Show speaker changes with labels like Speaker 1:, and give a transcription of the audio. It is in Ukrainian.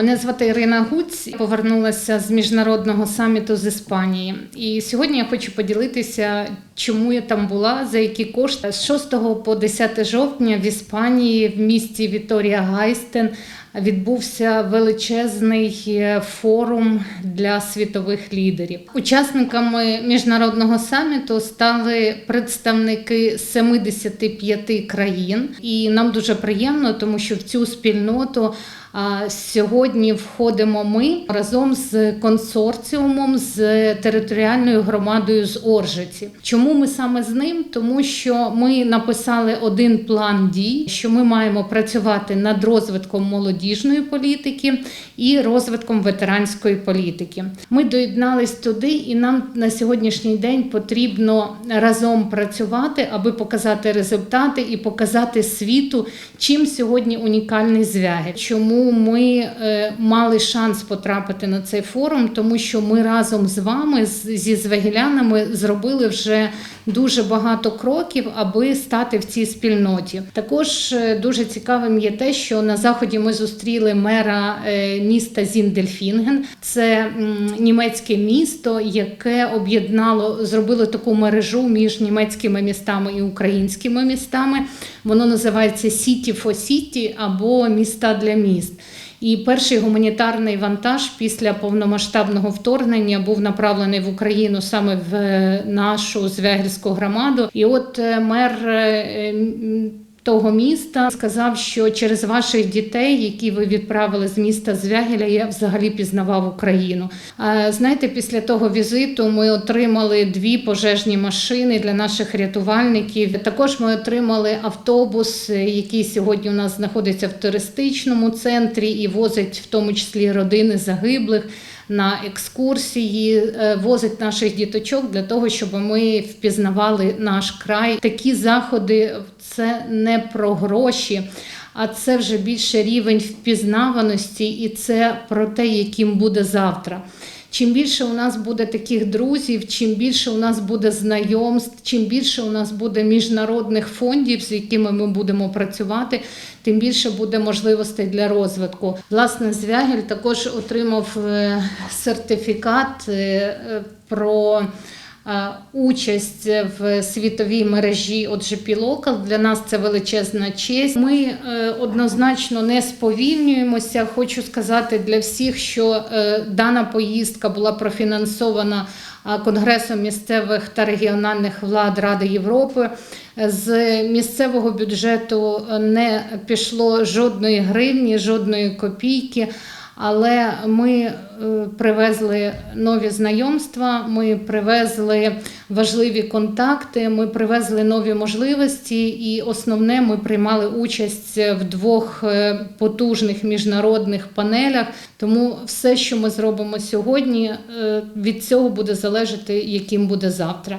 Speaker 1: Мене звати Ірина Гуць. Я Повернулася з міжнародного саміту з Іспанії. І сьогодні я хочу поділитися, чому я там була, за які кошти. З 6 по 10 жовтня в Іспанії, в місті Віторія Гайстен, відбувся величезний е, форум для світових лідерів. Учасниками міжнародного саміту стали представники 75 країн, і нам дуже приємно, тому що в цю спільноту. Сьогодні входимо ми разом з консорціумом з територіальною громадою з Оржиці. Чому ми саме з ним? Тому що ми написали один план дій, що ми маємо працювати над розвитком молодіжної політики і розвитком ветеранської політики. Ми доєднались туди, і нам на сьогоднішній день потрібно разом працювати, аби показати результати і показати світу, чим сьогодні унікальний звягель. Чому ми е, мали шанс потрапити на цей форум? Тому що ми разом з вами, зі звегелянами, зробили вже дуже багато кроків, аби стати в цій спільноті. Також е, дуже цікавим є те, що на заході ми зустріли мера е, міста Зіндельфінген. Це німецьке місто, яке об'єднало, зробило таку мережу між німецькими містами і українськими містами. Воно називається City for City або міста для міст. І перший гуманітарний вантаж після повномасштабного вторгнення був направлений в Україну саме в е, нашу звягельську громаду. І от е, мер е, того міста сказав, що через ваших дітей, які ви відправили з міста Звягеля, я взагалі пізнавав Україну. А, Знаєте, після того візиту ми отримали дві пожежні машини для наших рятувальників. Також ми отримали автобус, який сьогодні у нас знаходиться в туристичному центрі і возить в тому числі родини загиблих на екскурсії, е, возить наших діточок для того, щоб ми впізнавали наш край. Такі заходи це не про гроші. А це вже більше рівень впізнаваності, і це про те, яким буде завтра. Чим більше у нас буде таких друзів, чим більше у нас буде знайомств, чим більше у нас буде міжнародних фондів, з якими ми будемо працювати, тим більше буде можливостей для розвитку. Власне, Звягель також отримав е, сертифікат е, е, про. Е, Участь в світовій мережі OGP Local для нас це величезна честь. Ми е, однозначно не сповільнюємося. Хочу сказати для всіх, що е, дана поїздка була профінансована Конгресом місцевих та регіональних влад Ради Європи. З місцевого бюджету не пішло жодної гривні, жодної копійки. Але ми е, привезли нові знайомства, ми привезли важливі контакти, ми привезли нові можливості, і основне, ми приймали участь в двох е, потужних міжнародних панелях. Тому все, що ми зробимо сьогодні, е, від цього буде залежати, яким буде завтра.